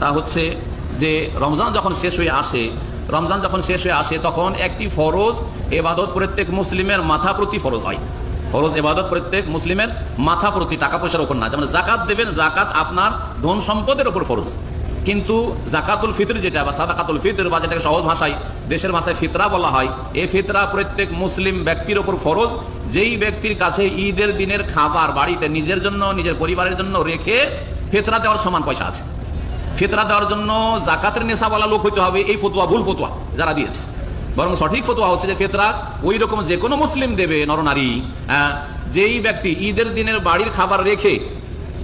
তা হচ্ছে যে রমজান যখন শেষ হয়ে আসে, রমজান যখন শেষ হয়ে আসে, তখন একটি ফরজ এবাদত প্রত্যেক মুসলিমের মাথা প্রতি ফরজ হয়। ফরজ এবাদত প্রত্যেক মুসলিমের মাথা প্রতি, টাকা পয়সার উপর না। যেমন জাকাত দেবেন, জাকাত আপনার ধন সম্পদের উপর ফরজ। কিন্তু জাকাতুল ফিতর যেটা বা সাদাকাতুল ফিতর বা যেটাকে সহজ ভাষায় দেশের ভাষায় ফিতরা বলা হয় এই ফিতরা প্রত্যেক মুসলিম ব্যক্তির ওপর ফরজ। যেই ব্যক্তির কাছে ঈদের দিনের খাবার বাড়িতে নিজের জন্য, নিজের পরিবারের জন্য রেখে ফিতরা দেওয়ার সমান পয়সা আছে। ফিতরা দেওয়ার জন্য জাকাতের নেশা বলা লোক হইতে হবে এই ফতুয়া ভুল ফতুয়া যারা দিয়েছে। বরং সঠিক ফতুয়া হচ্ছে যে ফেতরা ওই রকম যে কোনো মুসলিম দেবে নরনারী হ্যাঁ, যেই ব্যক্তি ঈদের দিনের বাড়ির খাবার রেখে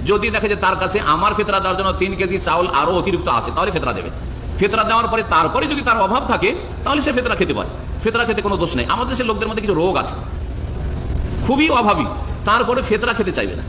যদি দেখে যে তার কাছে আমার ফেতরা দেওয়ার জন্য তিন কেজি চাউল আরও অতিরিক্ত আছে তাহলে ফেতরা দেবে। ফেতরা দেওয়ার পরে তারপরে যদি তার অভাব থাকে তাহলে সে ফেতরা খেতে পারে। ফেতরা খেতে কোনো দোষ নেই। আমাদের দেশের লোকদের মধ্যে কিছু রোগ আছে। খুবই অভাবী। তারপরে ফেতরা খেতে চাইবে না।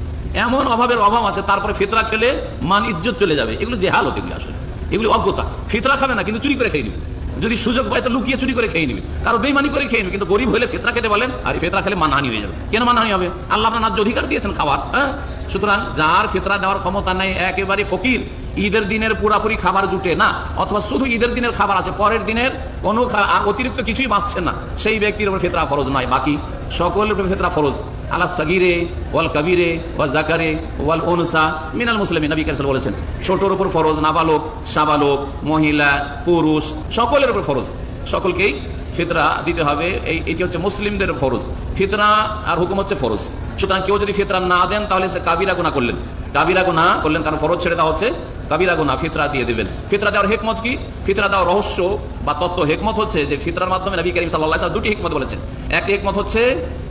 এমন অভাবের অভাব আছে, তারপরে ফেতরা খেলে মান ইজ্জত চলে যাবে। এগুলো যে হালত, এগুলো আসলে। এগুলি অজ্ঞতা। ফেতরা খাবে না, কিন্তু চুরি করে খেয়ে নিবে। যদি সুযোগ পায়, তো লুকিয়ে চুরি করে খেয়ে নিবে। কারও বেমানি করে খেয়ে নিবে, কিন্তু গরিব হলে ফেতরা খেতে বলেন, আর ফেতরা খেলে মানহানি হয়ে যাবে। কেন মানহানি হবে? আল্লাহ আপনার ন্যায্য অধিকার দিয়েছেন খাবার হ্যাঁ? সুতরাং যার ফেতরা দেওয়ার ক্ষমতা নেই, একেবারে ফকির। ঈদের দিনের পুরাপুরি খাবার জুটে না, অথবা শুধু ঈদের দিনের খাবার আছে, পরের দিনের কোনো অতিরিক্ত কিছুই বাঁচছে না। সেই ব্যক্তির উপর ফেতরা ফরজ নয়, বাকি সকলের উপর ফেতরা ফরজ। আলা সাগিরে, ওয়াল কাবিরে, ওয়াল জাকারে, ওয়াল অনুসা মিনাল মুসলিমিন। নবী কারিম বলেছেন, ছোটর উপর ফরজ নাবালক, সাবালক, মহিলা, পুরুষ, সকলের উপর ফরজ। সকলকেই ফিতরা দিতে হবে। এই, এটি হচ্ছে মুসলিমদের ফরজ। ফিতরা আর হুকুম হচ্ছে ফরজ। সুতরাং কেউ যদি ফিতরা না দেন, তাহলে সে কাবিরা গুণা করলেন। কাবিরা গুণা করলেন, কারণ ফরজ ছেড়ে দেওয়া হচ্ছে, কাবিরা গুণা ফিতরা দিয়ে দেবেন। ফিতরা দেওয়ার হেকমত কি? ফিতরা দেওয়ার রহস্য বা তত্ত্ব হেকমত হচ্ছে যে ফিতরার মাধ্যমে নবী করিম সাল্লাহ দুটি হেকমত বলেছেন। একটি হেকমত হচ্ছে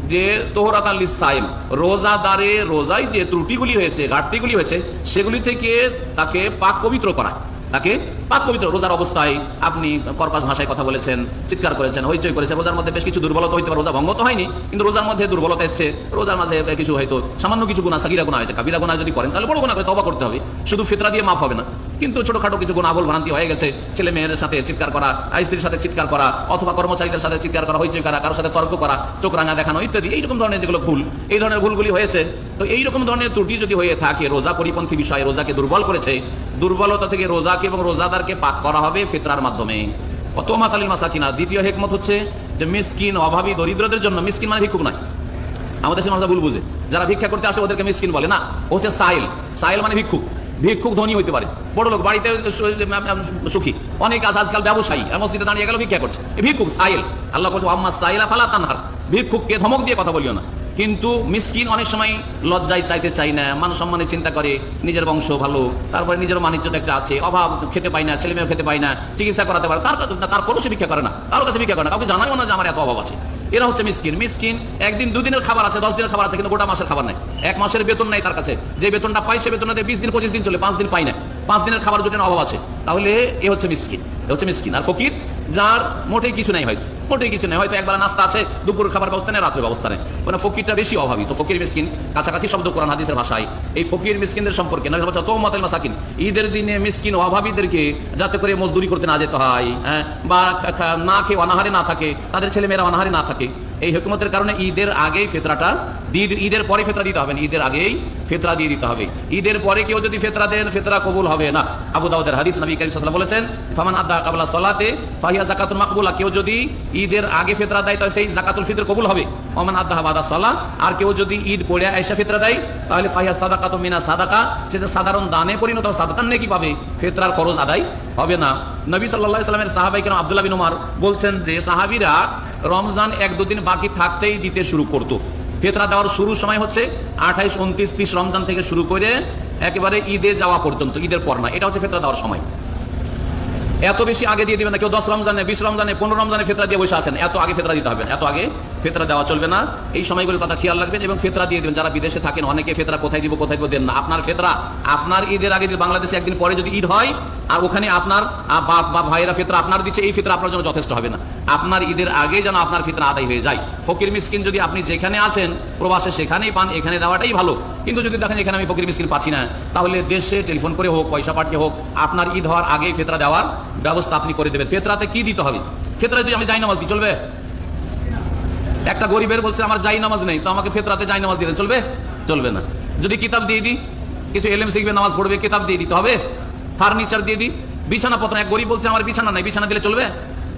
যে তোহরাত তোহরাতান সাইম রোজাদারে রোজায় যে ত্রুটিগুলি হয়েছে, ঘাটতিগুলি হয়েছে, সেগুলি থেকে তাকে পাক পবিত্র করা। তাকে পাক পবিত্র রোজার অবস্থায় আপনি কর্কশ ভাষায় কথা বলেছেন, চিৎকার করেছেন, হইচই করেছেন, রোজার মধ্যে বেশ কিছু দুর্বলতা হইতে পারে, রোজা ভঙ্গ তো হয়নি, কিন্তু রোজার মধ্যে দুর্বলতা এসছে, রোজার মাঝে কিছু হয়তো সামান্য কিছু গুণা সাকিরা গুণা হয়েছে কাবিরা গুণা যদি করেন, তাহলে বড় গুণা করে তবা করতে হবে, শুধু ফিতরা দিয়ে মাফ হবে না, কিন্তু ছোটখাটো কিছু গুণা আবল ভ্রান্তি হয়ে গেছে, ছেলে মেয়ের সাথে চিৎকার করা স্ত্রীর সাথে চিৎকার করা, অথবা কর্মচারীদের সাথে চিৎকার করা, হইচই করা, কারোর সাথে তর্ক করা, চোখ রাঙা দেখানো ইত্যাদি, এইরকম ধরনের যেগুলো ভুল, এই ধরনের ভুলগুলি হয়েছে, তো এইরকম ধরনের ত্রুটি যদি হয়ে থাকে রোজা পরিপন্থী বিষয়ে, রোজাকে দুর্বল করেছে, দুর্বলতা থেকে রোজাকে এবং রোজাদারকে পাক করা হবে ফিতরার মাধ্যমে। দ্বিতীয় হেকমত হচ্ছে যে মিসকিন অভাবী দরিদ্রদের জন্য, মিসকিন মানে ভিক্ষুক নয়। আমাদের দেশের মানুষ ভুল বুঝে। যারা ভিক্ষা করতে আসে, ওদেরকে মিসকিন বলে। না হচ্ছে সাইল। সাইল মানে ভিক্ষুক। ভিক্ষুক ধনী হইতে পারে। বড় লোক, বাড়িতে সুখী। অনেক আছে আজকাল ব্যবসায়ী। আর মসজিদে দাঁড়িয়ে গেল, ভিক্ষা করছে। ভিক্ষুক, সাইল। আল্লাহ করছে আম্মা সাইলা ভিক্ষুককে ধমক দিয়ে কথা বলিও না। কিন্তু মিসকিন অনেক সময় লজ্জায় চাইতে চাই না, মান সম্মানে চিন্তা করে, নিজের বংশ ভালো, তারপরে নিজের বাণিজ্য একটা আছে, অভাব খেতে পাই না, ছেলে মেয়ে খেতে পাই না, চিকিৎসা করাতে পারে তার তারপরও সে ভিক্ষা করে না, কারও কাছে ভিক্ষা করে না, কাউকে জানাইও না যে আমার এত অভাব আছে। এরা হচ্ছে মিসকিন মিসকিন একদিন দুদিনের খাবার আছে, দশ দিনের খাবার আছে, কিন্তু গোটা মাসের খাবার নাই। এক মাসের বেতন নাই তার কাছে, যে বেতনটা পাই সে বেতনটা বিশ দিন, পঁচিশ দিন চলে, পাঁচ দিন পাই না, পাঁচ দিনের খাবার জুটের অভাব আছে। তাহলে এ হচ্ছে মিসকিন, এ হচ্ছে মিসকিন। আর ফকির যার মোটেই কিছু নাই হয়তো মোটেই কিছু নেই। হয়তো একবার নাস্তা আছে দুপুর খাবার ব্যবস্থা নেই রাত্রে ব্যবস্থা নেই। মানে ফকিরটা বেশি অভাবী। তো ফকির মিসকিন কাছাকাছি শব্দ কোরআন হাদিসের ভাষায়। এই ফকির মিসকিনদের সম্পর্কে নবী বলছে, তোমাতাল মাসাকিন। ঈদের দিনে মিসকিন অভাবীদেরকে যাতে করে মজদুরি করতে না যেতে হয় হ্যাঁ বা না খেয়ে অনাহারে না থাকে তাদের ছেলে মেয়েরা অনাহারে না থাকে। এই হুকুমতের কারণে ঈদের আগেই ফেতরাটা ঈদের পরে ফেতরা দিতে হবে না ঈদের আগেই ফেতরা দিয়ে দিতে হবে। ঈদের পরে কেউ যদি ফেতরা দেন ফেতরা কবুল হবে না। আবু দাউদের হাদিস নবী করিম আলাইহি বলেছেন ফামান আদা কাবলা সলাতে ফাহিয়া যাকাতুল মাকবুলা। কেউ যদি ঈদের আগে ফেতরা দেয় তাহলে সেই যাকাতুল ফিতর কবুল হবে। ওমান আদা বাদা সালা আর কেউ যদি ঈদ পড়ে আয়েশা ফিতরা দেয় তাহলে ফাহিয়া সাদাকাতু মিনা সাদাকা। সেটা সাধারণ দানে পরিণত হবে, সাদাকার নেকি পাবে? ফেতরার খরচ আদায় হবে না। নবী আলাইহি সাল্লামের সাহাবাই কেন আব্দুল্লাহ বিন উমার বলছেন যে সাহাবীরা রমজান এক দুদিন বাকি থাকতেই দিতে শুরু করতো। ফেতরা দেওয়ার শুরু সময় হচ্ছে আঠাইশ, উনত্রিশ, ত্রিশ রমজান থেকে শুরু করে একেবারে ঈদে যাওয়া পর্যন্ত, ঈদের পর না, এটা হচ্ছে ফেতরা দেওয়ার সময়। এত বেশি আগে দিয়ে দিবেন না, কেউ দশ রমজানে, বিশ রমজানে, পনেরো রমজানে ফেতরা দিয়ে বসে আছেন, এত আগে ফেতরা দিতে হবে এত আগে ফেতরা দেওয়া চলবে না। এই সময়গুলোর কথা খেয়াল রাখবেন এবং ফেতরা দিয়ে দেবেন। যারা বিদেশে থাকেন, অনেকে ফেতরা কোথায় দিব, কোথায় কেউ দেন না। আপনার ফেতরা, আপনার ঈদের আগে বাংলাদেশে একদিন পরে যদি ঈদ হয়, আর ওখানে আপনার বাপ বা ভাইয়েরা ফেতরা আপনার দিচ্ছে, এই ফেতরা আপনার জন্য যথেষ্ট হবে না। আপনার ঈদের আগে যেন আপনার ফেতরা আদায় হয়ে যায়। ফকির মিসকিন যদি আপনি যেখানে আছেন, প্রবাসে সেখানেই পান, এখানে দেওয়াটাই ভালো। কিন্তু যদি দেখেন এখানে আমি ফকির মিসকিন পাচ্ছি না, তাহলে দেশে টেলিফোন করে হোক, পয়সা পাঠিয়ে হোক, আপনার ঈদ হওয়ার আগেই ফেতরা দেওয়ার ব্যবস্থা আপনি করে দেবেন। ফেতরাতে কি দিতে হবে? ফেতরা যদি আমি যাই নামাজ দিই চলবে? একটা গরিবের বলছে, আমার যাই নামাজ নেই। তো আমাকে ফেতরাতে যাই নামাজ দিলে চলবে? চলবে না। যদি কিতাব দিয়ে দিই, কিছু এলএম শিখবে, নামাজ পড়বে, কিতাব দিয়ে দিতে হবে। ফার্নিচার দিয়ে দিই। বিছানা পত্র এক গরিব বলছে, আমার বিছানা নাই, বিছানা দিলে চলবে?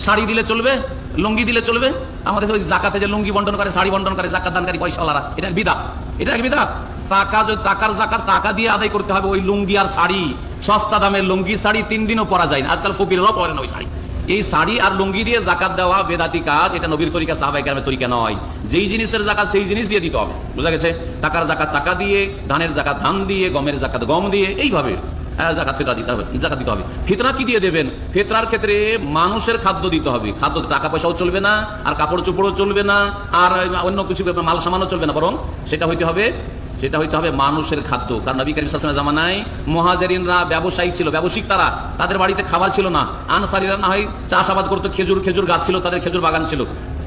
শাড়ি দিলে চলবে? লুঙ্গি দিলে চলবে? আমাদের ওই জাকাতে যে লুঙ্গি বন্টন করে, শাড়ি বন্টন করে, জাকাত দানকারী পয়সাওয়ালারা, এটা বিদাত। এটা এক বিদাত। টাকা যদি টাকার জাকাত টাকা দিয়ে আদায় করতে হবে ওই লুঙ্গি আর শাড়ি। সস্তা দামের লুঙ্গি, শাড়ি তিন দিনও পরা যায় না। আজকাল ফকিরেরাও পরে না ওই শাড়ি। এই শাড়ি আর লুঙ্গি দিয়ে জাকাত দেওয়া বেদাতি কাজ এটা নবীর তরিকা সাহাবাই কারণে তরিকা নয়। যেই জিনিসের জাকাত সেই জিনিস দিয়ে দিতে হবে। বুঝা গেছে? টাকার জাকাত টাকা দিয়ে ধানের জাকাত ধান দিয়ে গমের জাকাত গম দিয়ে এইভাবে। হ্যাঁ, দিতে হবে জাকাত দিতে হবে। দিয়ে দেবেন? ফিতরার ক্ষেত্রে মানুষের খাদ্য দিতে হবে। খাদ্য টাকা পয়সাও চলবে না আর কাপড় চোপড়ও চলবে না আর অন্য কিছু মাল সামানও চলবে না বরং সেটা হইতে হবে সেটা হইতে হবে মানুষের খাদ্য। কারণ নবী করিম সাল্লাল্লাহু জামানায় মহাজারিনরা ব্যবসায়ী ছিল, ব্যবসায়িক তারা। তাদের বাড়িতে খাবার ছিল না। আনসারিরা না হয় চাষাবাদ করতো, খেজুর খেজুর গাছ ছিল, তাদের খেজুর বাগান ছিল।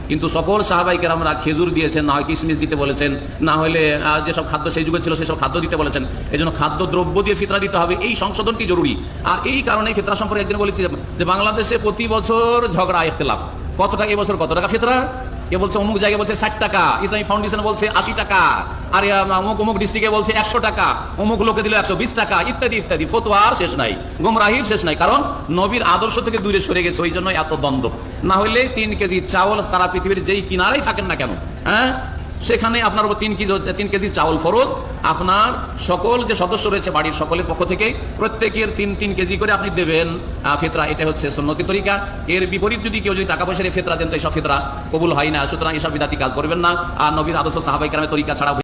কিন্তু সকল সাহাবাইকে আমরা খেজুর দিয়েছেন, না হয় কিশমিশ দিতে বলেছেন, না হলে যেসব খাদ্য সেই যুগে ছিল সেসব খাদ্য দিতে বলেছেন। এই জন্য খাদ্য দ্রব্য দিয়ে ফিতরা দিতে হবে। এই সংশোধনটি জরুরি? আর এই কারণে ফিতরা সম্পর্কে একদিন বলেছি যে বাংলাদেশে প্রতি বছর ঝগড়া, ইখতলাফ। কত টাকা এবছর কত টাকা ফিতরা? কে বলছে অমুক জায়গায় বলছে ষাট টাকা, ইসলামী ফাউন্ডেশন বলছে আশি টাকা, আর অমুক অমুক ডিস্ট্রিক্টে বলছে একশো টাকা, অমুক লোকে দিল একশো বিশ টাকা, ইত্যাদি ইত্যাদি। ফতোয়ার শেষ নাই, গোমরাহির শেষ নাই, কারণ নবীর আদর্শ থেকে দূরে সরে গেছে, ওই জন্য এত দ্বন্দ্ব। না হলে তিন কেজি চাউল সারা পৃথিবীর যেই কিনারাই থাকেন না কেন হ্যাঁ? সেখানে আপনার উপর তিন কেজি তিন কেজি চাউল ফরজ। আপনার সকল যে সদস্য রয়েছে বাড়ির সকলের পক্ষ থেকে প্রত্যেকের তিন তিন কেজি করে আপনি দেবেন ফেতরা। এটা হচ্ছে সন্ন্যতি তরিকা। এর বিপরীত যদি কেউ যদি টাকা পয়সা ফেতরা দেন, তো এইসব ফেতরা কবুল হয় না। সুতরাং এসব বিদাতি কাজ করবেন না। আর নবীর আদর্শ সাহাবাই কালামের তরিকা ছাড়া